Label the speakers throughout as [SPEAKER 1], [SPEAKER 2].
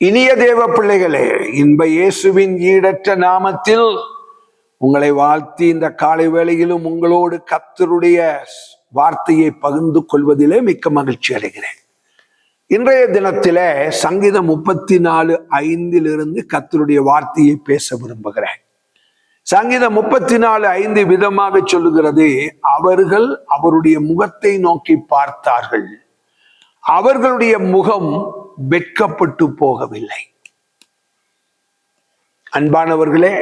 [SPEAKER 1] இனிய தேவ பிள்ளைகளே இன்ப இயேசுவின் ஈடற்ற நாமத்தில் உங்களை வாழ்த்தி இந்த காலை வேளையிலும் உங்களோடு கத்தருடைய வார்த்தையை பகிர்ந்து கொள்வதிலே மிக்க மகிழ்ச்சி அடைகிறேன். இன்றைய தினத்திலே சங்கீதம் முப்பத்தி நாலு ஐந்திலிருந்து கத்தருடைய வார்த்தையை பேச விரும்புகிறேன். சங்கீதம் முப்பத்தி நாலு ஐந்து விதமாக சொல்லுகிறது அவர்கள் அவருடைய முகத்தை நோக்கி பார்த்தார்கள். அவர்களுடைய முகம் வெட்கப்பட்டு போகவில்லை. அன்பானவர்களே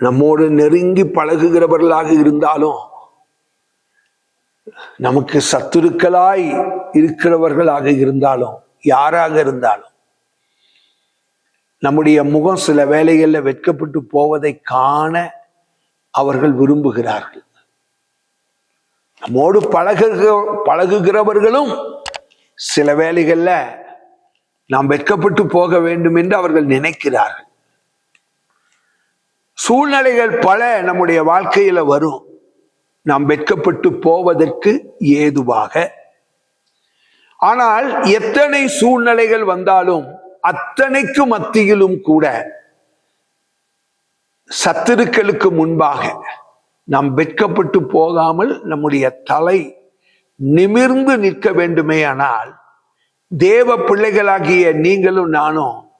[SPEAKER 1] நம்மோடு நெருங்கி பழகுகிறவர்களாக இருந்தாலும் நமக்கு சத்துருக்களாய் இருக்கிறவர்களாக இருந்தாலும் யாராக இருந்தாலும் நம்முடைய முகம் சில வேலைகளில் வெட்கப்பட்டு போவதை காண அவர்கள் விரும்புகிறார்கள். நம்மோடு பழகு பழகுகிறவர்களும் சில வேலைகள்ல நாம் வெட்கப்பட்டு போக வேண்டும் என்று அவர்கள் நினைக்கிறார்கள். சூழ்நிலைகள் பல நம்முடைய வாழ்க்கையில வரும். நாம் வெட்கப்பட்டு போவதற்கு ஏதுவாக. ஆனால் எத்தனை சூழ்நிலைகள் வந்தாலும் அத்தனைக்கு மத்தியிலும் கூட சத்துருக்களுக்கு முன்பாக நாம் வெட்கப்பட்டு போகாமல் நம்முடைய தலை நிமிர்ந்து நிற்க வேண்டுமே ஆனால் தேவ பிள்ளைகளாகிய நீங்களும் நானும்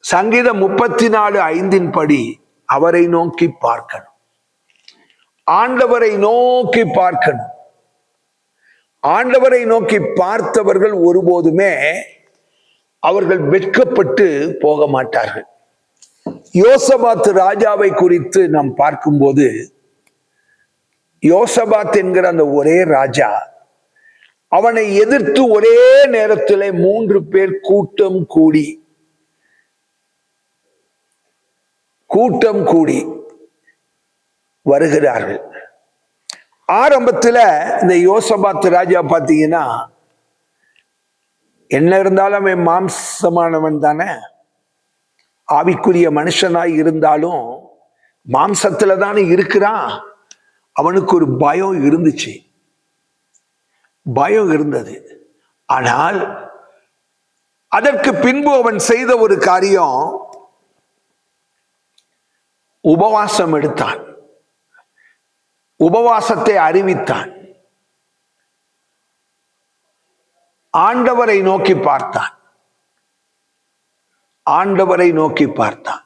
[SPEAKER 1] சங்கீதம் முப்பத்தி நாலு ஐந்தின் படி அவரை நோக்கி பார்க்கணும். ஆண்டவரை நோக்கி பார்க்கணும். ஆண்டவரை நோக்கி பார்த்தவர்கள் ஒருபோதுமே அவர்கள் வெட்கப்பட்டு போக மாட்டார்கள். யோசபாத் ராஜாவை குறித்து நாம் பார்க்கும்போது யோசபாத் என்கிற அந்த ஒரே ராஜா அவனை எதிர்த்து ஒரே நேரத்தில் மூன்று பேர் கூட்டம் கூடி கூட்டம் கூடி வருகிறார்கள். ஆரம்பத்துல இந்த யோசபாத் ராஜா பார்த்தீங்கன்னா என்ன இருந்தாலும் அவன் மாம்சமானவன் தானே. ஆவிக்குரிய மனுஷனாய் இருந்தாலும் மாம்சத்துல தானே இருக்கிறான். அவனுக்கு ஒரு பயம் இருந்துச்சு. பயம் இருந்தது. ஆனால் அதற்கு பின்பு அவன் செய்த ஒரு காரியம் உபவாசம் எடுத்தான். உபவாசத்தை அறிவித்தான். ஆண்டவரை நோக்கி பார்த்தான். ஆண்டவரை நோக்கி பார்த்தான்.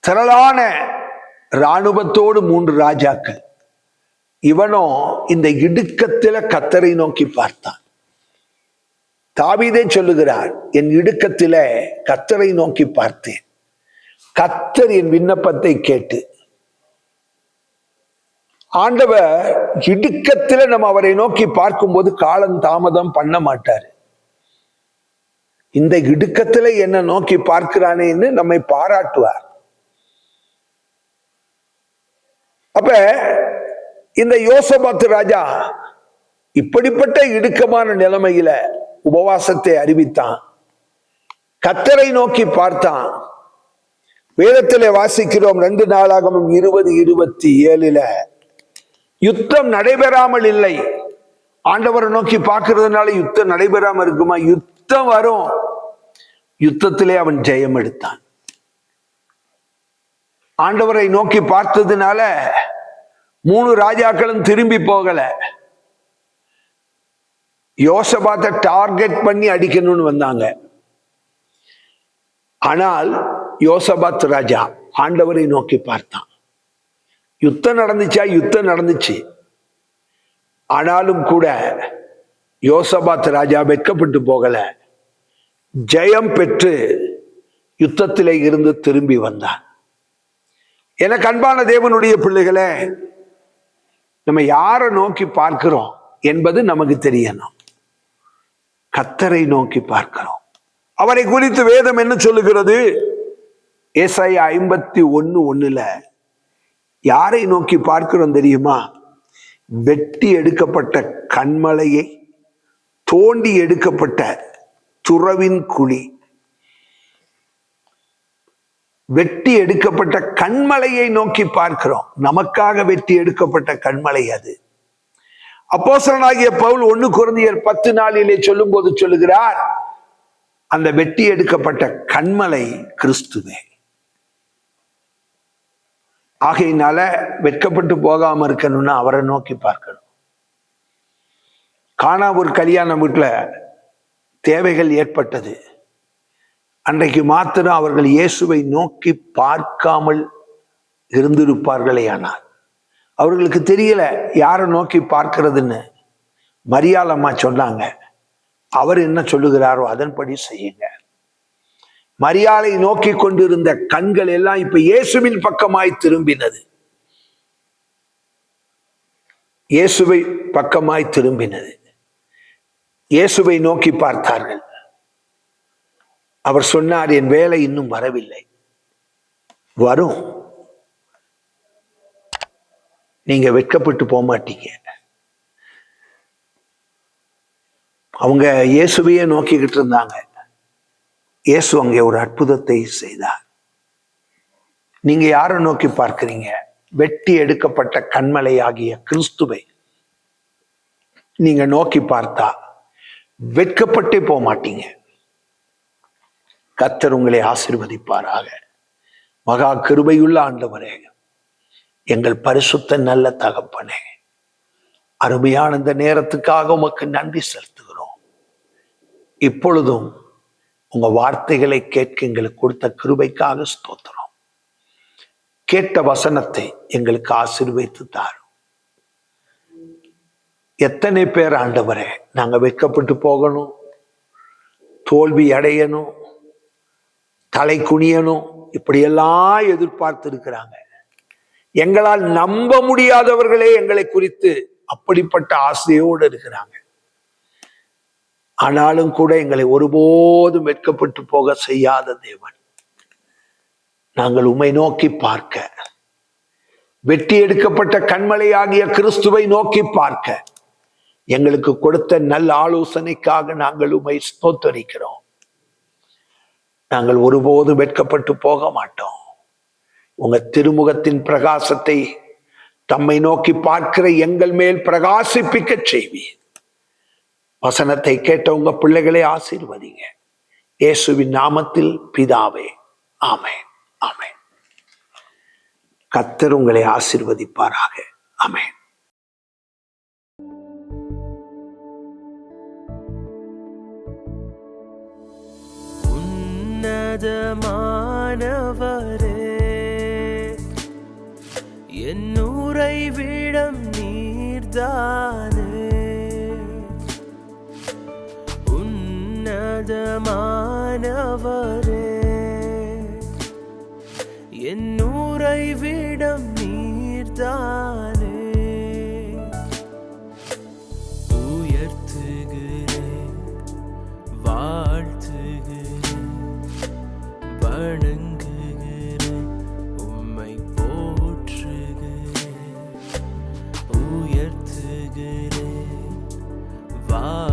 [SPEAKER 1] திரளான இராணுவத்தோடு மூன்று ராஜாக்கள். இவனோ இந்த இடுக்கத்தில கத்தரை நோக்கி பார்த்தான். தாவிதே சொல்லுகிறார் என் இடுக்கத்தில கத்தரை நோக்கி பார்த்தேன். கத்தர் என் விண்ணப்பத்தை கேட்டு. ஆண்டவர் இடுக்கத்தில நம்ம அவரை நோக்கி பார்க்கும்போது காலம் தாமதம் பண்ண மாட்டாரு. இந்த இடுக்கத்துல என்ன நோக்கி பார்க்கிறானேன்னு நம்மை பாராட்டுவார். அப்ப இந்த யோசபாத்து ராஜா இப்படிப்பட்ட இடுக்கமான நிலைமையில உபவாசத்தை அறிவித்தான். கத்தரை நோக்கி பார்த்தான். வேதத்திலே வாசிக்கிறோம் ரெண்டு நாளாகவும் இருபது இருபத்தி ஏழுல யுத்தம் நடைபெறாமல் இல்லை. ஆண்டவரை நோக்கி பார்க்கறதுனால யுத்தம் நடைபெறாம இருக்குமா? யுத்தம் வரும். யுத்தத்திலே அவன் ஜெயம் எடுத்தான். ஆண்டவரை நோக்கி பார்த்ததுனால மூணு ராஜாக்களும் திரும்பி போகல. யோசபாத்தை டார்கெட் பண்ணி அடிக்கணும்னு வந்தாங்க. ஆனால் யோசபாத் ராஜா ஆண்டவரை நோக்கி பார்த்தான். யுத்தம் நடந்துச்சா? யுத்தம் நடந்துச்சு. ஆனாலும் கூட யோசபாத் ராஜா வெட்கப்பட்டு போகல. ஜெயம் பெற்று யுத்தத்திலே இருந்து திரும்பி வந்தான். எனக்கு அன்பான தேவனுடைய பிள்ளைகளே நம்ம யாரை நோக்கி பார்க்கிறோம் என்பது நமக்கு தெரியணும். கத்தரை நோக்கி பார்க்கிறோம். அவரை குறித்து வேதம் என்ன சொல்லுகிறது? ஏசாய ஐம்பத்தி ஒன்னு ஒண்ணுல யாரை நோக்கி பார்க்கிறோம் தெரியுமா? வெட்டி எடுக்கப்பட்ட கண்மலையை தோண்டி எடுக்கப்பட்ட துறவின் குழி. வெட்டி எடுக்கப்பட்ட கண்மலையை நோக்கி பார்க்கிறோம். நமக்காக வெட்டி எடுக்கப்பட்ட கண்மலை அது. அப்போசனாகிய பவுல் ஒண்ணு குழந்தையர் பத்து நாளிலே சொல்லும் போது சொல்லுகிறார் அந்த வெட்டி எடுக்கப்பட்ட கண்மலை கிறிஸ்துவே. ஆகையினால வெட்கப்பட்டு போகாம இருக்கணும்னா அவரை நோக்கி பார்க்கணும். காணா ஒரு கல்யாண வீட்டுல தேவைகள் ஏற்பட்டது. அன்றைக்கு மாத்திரம் அவர்கள் இயேசுவை நோக்கி பார்க்காமல் இருந்திருப்பார்களே ஆனால். அவர்களுக்கு தெரியல யாரை நோக்கி பார்க்கிறதுன்னு. மரியாளம்மா சொன்னாங்க. அவர் என்ன சொல்லுகிறாரோ அதன்படி செய்யுங்க. மரியாதை நோக்கி கொண்டிருந்த கண்கள் எல்லாம் இப்ப இயேசுவின் பக்கமாய் திரும்பினது. இயேசுவை பக்கமாய் திரும்பினது. இயேசுவை நோக்கி பார்த்தார்கள். அவர் சொன்னார் என் வேலை இன்னும் வரவில்லை. வரும். நீங்க வெட்கப்பட்டு போக மாட்டீங்க. அவங்க இயேசுவையே நோக்கிக்கிட்டு இருந்தாங்க. இயேசு அங்கே ஒரு அற்புதத்தை செய்தார். நீங்க யாரை நோக்கி பார்க்கிறீங்க? வெட்டி எடுக்கப்பட்ட கண்மலை ஆகிய கிறிஸ்துவை நீங்க நோக்கி பார்த்தா வெட்கப்பட்டே போக மாட்டீங்க கத்தர் உங்களை ஆசிர்வதிப்பாராக. மகா கிருபையுள்ள ஆண்டவரே எங்கள் பரிசுத்த நல்ல தகப்பனே அருமையான இந்த நேரத்துக்காக உமக்கு நன்றி செலுத்துகிறோம். இப்பொழுதும் உங்க வார்த்தைகளை கேட்க எங்களுக்கு கொடுத்த கிருபைக்காக ஸ்தோத்திரம். கேட்ட வசனத்தை எங்களுக்கு ஆசீர்வைத்து தாரும். எத்தனை பேர் ஆண்டவரே நாங்கள் வெட்கப்பட்டு போகணும் தோல்வி அடையணும் தலை குனியணும் இப்படியெல்லாம் எதிர்பார்த்து இருக்கிறாங்க எங்களால் நம்ப முடியாதவர்களே எங்களை குறித்து அப்படிப்பட்ட ஆசையோடு இருக்கிறாங்க. ஆனாலும் கூட எங்களை ஒருபோதும் வெட்கப்பட்டு போக செய்யாத தேவன். நாங்கள் உம்மை நோக்கி பார்க்க. வெட்டி எடுக்கப்பட்ட கண்மலையாகிய கிறிஸ்துவை நோக்கி பார்க்க. எங்களுக்கு கொடுத்த நல்ல ஆலோசனைக்காக நாங்கள் உமை ஸ்தோத்தரிக்கிறோம். நாங்கள் ஒருபோது வெட்கப்பட்டு போக மாட்டோம். உங்க திருமுகத்தின் பிரகாசத்தை தம்மை நோக்கி பார்க்கிற எங்கள் மேல் பிரகாசிப்பிக்க செய்வீர். வசனத்தை கேட்ட உங்க பிள்ளைகளை ஆசீர்வதிங்க. இயேசுவின் நாமத்தில் பிதாவே ஆமே ஆமே கத்தர் உங்களை ஆசிர்வதிப்பாராக ஆமென்.
[SPEAKER 2] உன்னதமானவரே என் விடம் நீர்தானே. உன்னதமானவரே. गुजरे वा